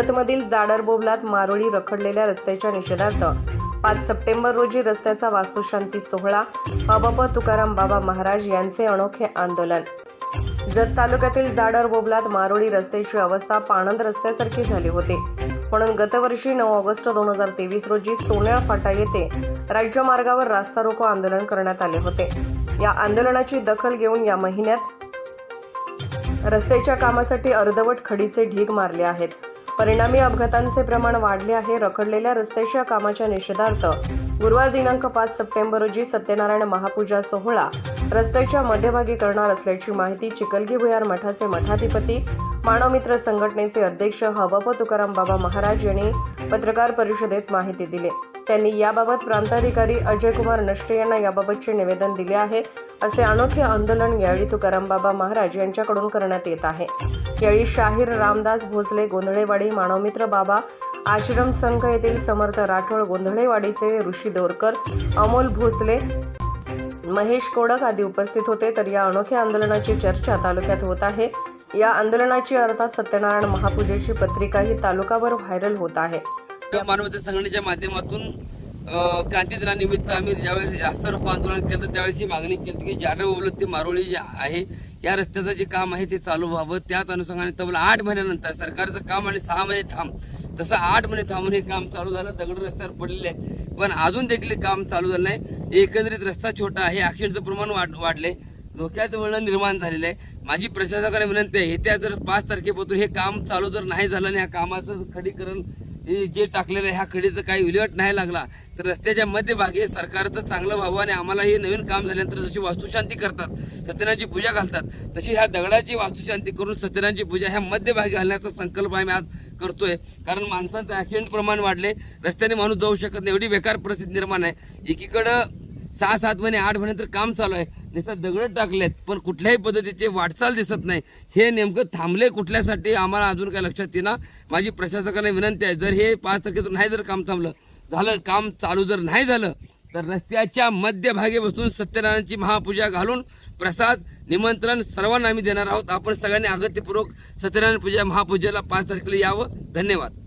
जतमधील जाडर बोबलात मारोळी रखडलेल्या रस्त्याच्या निषेधार्थ पाच सप्टेंबर रोजी रस्त्याचा वास्तुशांती सोहळा हबप तुकाराम बाबा महाराज यांचे अनोखे आंदोलन. जत तालुक्यातील जाडर बोबलात मारोळी रस्त्याची अवस्था पाणंद रस्त्यासारखी झाली होती. म्हणून गतवर्षी नऊ ऑगस्ट दोन हजार तेवीस रोजी सोनेळ फाटा येथे राज्य मार्गावर रास्ता रोको आंदोलन करण्यात आले होते. या आंदोलनाची दखल घेऊन या महिन्यात रस्त्याच्या कामासाठी अर्धवट खडीचे ढीग मारले आहेत. परिणामी अपघातांचे प्रमाण वाढले आहे. रखडलेल्या रस्त्याच्या कामाच्या निषेधार्थ गुरुवार दिनांक पाच सप्टेंबर रोजी सत्यनारायण महापूजा सोहळा रस्त्याच्या मध्यभागी करणार असल्याची माहिती चिकलगी भुयार मठाचे मठाधिपती मानवमित्र संघटनेचे अध्यक्ष हवप तुकाराम बाबा महाराज यांनी पत्रकार परिषदेत माहिती दिली. त्यांनी याबाबत प्रांताधिकारी अजय कुमार नष्टे यांना याबाबतचे निवेदन दिले आहे असे अनोखे आंदोलन यावेळी तुकाराम बाबा महाराज यांच्याकडून करण्यात येत आहे. यावेळी शाहीर रामदास भोसले गोंधळेवाडी मानवमित्र बाबा आश्रम संघ येथील समर्थ राठोड गोंधळेवाडीचे ऋषी दोरकर अमोल भोसले महेश कोडक आदी उपस्थित होते. तर या अनोख्या आंदोलनाची चर्चा तालुक्यात होत आहे. या आंदोलनाची अर्थात सत्यनारायण महापूजेची पत्रिकाही तालुकाभर व्हायरल होत आहे. मानवता संघटनेच्या माध्यमातून क्रांती दिनानिमित्त आम्ही ज्यावेळेस रास्ता रोको आंदोलन केलं त्यावेळेस ही मागणी केली की जाडव ओबलत ते मारोळी जे आहे या रस्त्याचं जे काम आहे ते चालू व्हावं. त्याच अनुषंगाने तब्बल आठ महिन्यानंतर सरकारचं काम आणि सहा महिने थांब तसं आठ महिने थांबून हे काम चालू झालं दगड रस्त्यावर पडलेले आहेत. पण अजून देखील काम चालू झालं नाही. एकंदरीत रस्ता छोटा आहे ॲक्सिडेंटचं प्रमाण वाढ वाढले धोक्याचं वळण निर्माण झालेलं आहे. माझी प्रशासकाने विनंती आहे येत्या जर पाच तारखेपासून हे काम चालू जर नाही झालं आणि या कामाचं खडीकरण जे टाकलेलं आहे ह्या खडीचं काही विल्हेवाट नाही लागला. तर रस्त्याच्या मध्यभागी सरकारचं चांगलं व्हावं आणि आम्हाला हे नवीन काम झाल्यानंतर जशी वास्तुशांती करतात सत्यनारायणची पूजा घालतात तशी ह्या दगडाची वास्तुशांती करून सत्यनारायणची पूजा ह्या मध्यभागी घालण्याचा संकल्प आम्ही आज करतोय. कारण माणसांचं ॲक्सिडेंट प्रमाण वाढले रस्त्याने माणूस जाऊ शकत नाही एवढी बेकार परिस्थिती निर्माण आहे. एकीकडं सहा सात महिने आठ महिने तर काम चालू आहे. नुसतं दगड टाकलेत. पण कुठल्याही पद्धतीचे वाटचाल दिसत नाही. हे नेमकं थांबले कुठल्यासाठी आम्हाला अजून काय लक्षात येईना. माझी प्रशासकाला विनंती आहे जर हे पाच तारखेतून नाही जर काम थांबलं झालं काम चालू जर नाही झालं तर रस्त्याच्या मध्यभागी बसून सत्यनारायणची महापूजा घालून प्रसाद निमंत्रण सर्वांना आम्ही देणार आहोत. आपण सगळ्यांनी अगत्यपूर्वक सत्यनारायण पूजा महापूजेला पाच तारखेला यावं. धन्यवाद.